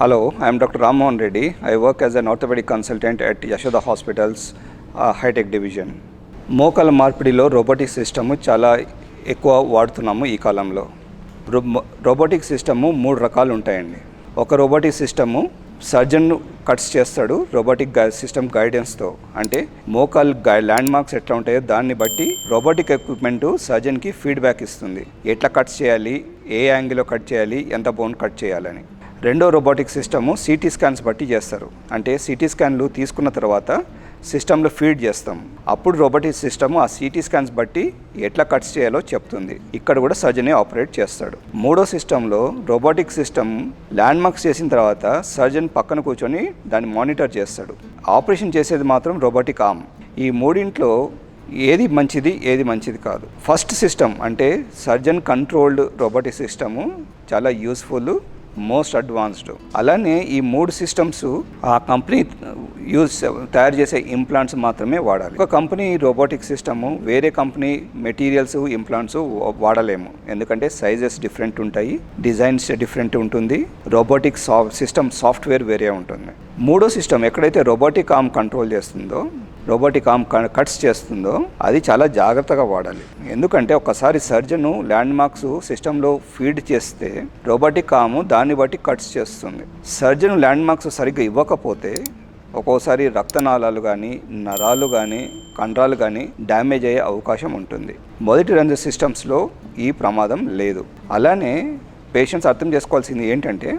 Hello, I am Dr. Rammohan Reddy. I work as an orthopedic consultant at Yashoda Hospitals, uh, High-Tech Division. మోకాల మార్పిడిలో robotic system చాలా ఎక్కువ వాడుతున్నాము ఈ కాలంలో రోబోటిక్ సిస్టము మూడు రకాలు ఉంటాయండి ఒక రోబోటిక్ సిస్టము సర్జన్ కట్స్ చేస్తాడు రోబోటిక్ గై సిస్టమ్ గైడెన్స్తో అంటే మోకాల్ గై ల్యాండ్ మార్క్స్ ఎట్లా ఉంటాయో దాన్ని బట్టి రోబోటిక్ ఎక్విప్మెంట్ సర్జన్కి ఫీడ్బ్యాక్ ఇస్తుంది ఎట్లా కట్ చేయాలి ఏ యాంగిల్లో కట్ చేయాలి ఎంత బోన్ కట్ చేయాలని రెండో రోబోటిక్ సిస్టము సిటీ స్కాన్స్ బట్టి చేస్తారు. అంటే సిటీ స్కాన్లు తీసుకున్న తర్వాత సిస్టంలో ఫీడ్ చేస్తాం. అప్పుడు రోబోటిక్ సిస్టమ్ ఆ సిటీ స్కాన్స్ బట్టి ఎట్లా కట్స్ చేయాలో చెప్తుంది. ఇక్కడ కూడా సర్జనే ఆపరేట్ చేస్తాడు. మూడో సిస్టంలో రోబోటిక్ సిస్టమ్ ల్యాండ్ మార్క్స్ చేసిన తర్వాత సర్జన్ పక్కన కూర్చొని దాన్ని మానిటర్ చేస్తాడు. ఆపరేషన్ చేసేది మాత్రం రోబోటిక్ ఆర్మ్ ఈ మూడింట్లో ఏది మంచిది ఏది మంచిది కాదు. ఫస్ట్ సిస్టమ్ అంటే సర్జన్ కంట్రోల్డ్ రోబోటిక్ సిస్టము చాలా యూస్ఫుల్ మోస్ట్ అడ్వాన్స్డ్. అలానే ఈ మూడు సిస్టమ్స్ ఆ కంపెనీ యూజ్ తయారు చేసే ఇంప్లాంట్స్ మాత్రమే వాడాలి. ఒక కంపెనీ రోబోటిక్ సిస్టము వేరే కంపెనీ మెటీరియల్స్ ఇంప్లాంట్స్ వాడలేము. ఎందుకంటే సైజెస్ డిఫరెంట్ ఉంటాయి డిజైన్స్ డిఫరెంట్ ఉంటుంది రోబోటిక్ సాఫ్ట్ సిస్టమ్ సాఫ్ట్వేర్ వేరే ఉంటుంది. మూడో సిస్టమ్ ఎక్కడైతే రోబోటిక్ ఆర్మ్ కంట్రోల్ చేస్తుందో రోబోటిక్ ఆమ్ కట్స్ చేస్తుందో అది చాలా జాగ్రత్తగా వాడాలి. ఎందుకంటే ఒకసారి సర్జను ల్యాండ్ మార్క్స్ సిస్టంలో ఫీడ్ చేస్తే రోబోటిక్ ఆమ్ దాన్ని బట్టి కట్స్ చేస్తుంది. సర్జన్ ల్యాండ్ మార్క్స్ సరిగ్గా ఇవ్వకపోతే ఒక్కోసారి రక్తనాళాలు కానీ నరాలు కానీ కండరాలు కానీ డ్యామేజ్ అయ్యే అవకాశం ఉంటుంది. మొదటి రెండు సిస్టమ్స్లో ఈ ప్రమాదం లేదు. అలానే పేషెంట్స్ అర్థం చేసుకోవాల్సింది ఏంటంటే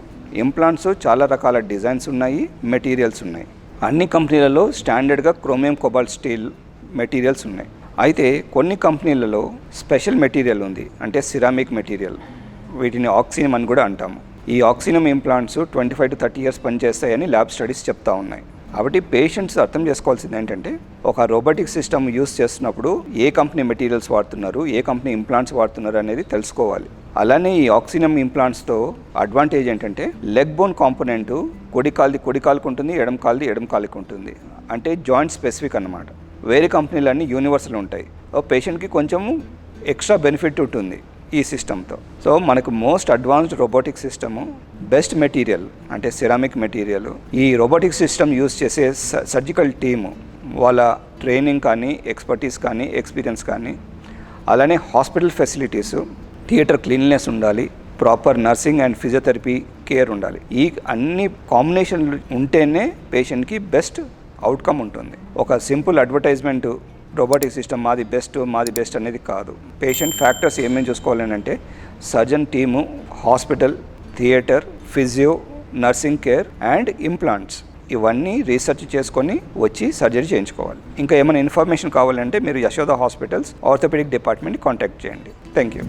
ఇంప్లాంట్స్ చాలా రకాల డిజైన్స్ ఉన్నాయి మెటీరియల్స్ ఉన్నాయి. అన్ని కంపెనీలలో స్టాండర్డ్గా క్రోమియం కోబాల్ట్ స్టీల్ మెటీరియల్స్ ఉన్నాయి. అయితే కొన్ని కంపెనీలలో స్పెషల్ మెటీరియల్ ఉంది అంటే సిరామిక్ మెటీరియల్. వీటిని ఆక్సినియం అని కూడా అంటాము. ఈ Oxinium implants twenty five to thirty years పనిచేస్తాయని ల్యాబ్ స్టడీస్ చెప్తా ఉన్నాయి. కాబట్టి పేషెంట్స్ అర్థం చేసుకోవాల్సింది ఏంటంటే ఒక రోబోటిక్ సిస్టమ్ యూస్ చేస్తున్నప్పుడు ఏ కంపెనీ మెటీరియల్స్ వాడుతున్నారు ఏ కంపెనీ ఇంప్లాంట్స్ వాడుతున్నారు అనేది తెలుసుకోవాలి. అలానే ఈ ఆక్సినియం ఇంప్లాంట్స్తో అడ్వాంటేజ్ ఏంటంటే లెగ్ బోన్ కాంపోనెంట్ కొడి కాలుది కొడి కాలుకు ఉంటుంది ఎడం కాలుది ఎడం కాలుకు ఉంటుంది. అంటే జాయింట్ స్పెసిఫిక్ అన్నమాట. వేరే కంపెనీలన్నీ యూనివర్సల్ ఉంటాయి. ఓ పేషెంట్కి కొంచెం ఎక్స్ట్రా బెనిఫిట్ ఉంటుంది ఈ సిస్టమ్తో. సో మనకు most advanced robotic system best material అంటే సిరామిక్ మెటీరియల్. ఈ రోబోటిక్ సిస్టమ్ యూస్ చేసే సర్జికల్ టీము వాళ్ళ ట్రైనింగ్ కానీ ఎక్స్పర్టీస్ కానీ ఎక్స్పీరియన్స్ కానీ అలానే హాస్పిటల్ ఫెసిలిటీస్ థియేటర్ క్లీన్లెస్ ఉండాలి proper nursing and physiotherapy care ఉండాలి. ఈ అన్ని కాంబినేషన్లు ఉంటేనే పేషెంట్కి బెస్ట్ అవుట్కమ్ ఉంటుంది. ఒక సింపుల్ అడ్వర్టైజ్మెంట్ రోబోటిక్ సిస్టమ్ మాది బెస్ట్ మాది బెస్ట్ అనేది కాదు. పేషెంట్ ఫ్యాక్టర్స్ ఏమేమి చూసుకోవాలని అంటే surgeon team hospital theatre physio nursing care and implants. ఇవన్నీ రీసెర్చ్ చేసుకొని వచ్చి సర్జరీ చేయించుకోవాలి. ఇంకా ఏమైనా ఇన్ఫర్మేషన్ కావాలంటే మీరు Yashoda hospitals orthopedic department contact చేయండి. Thank you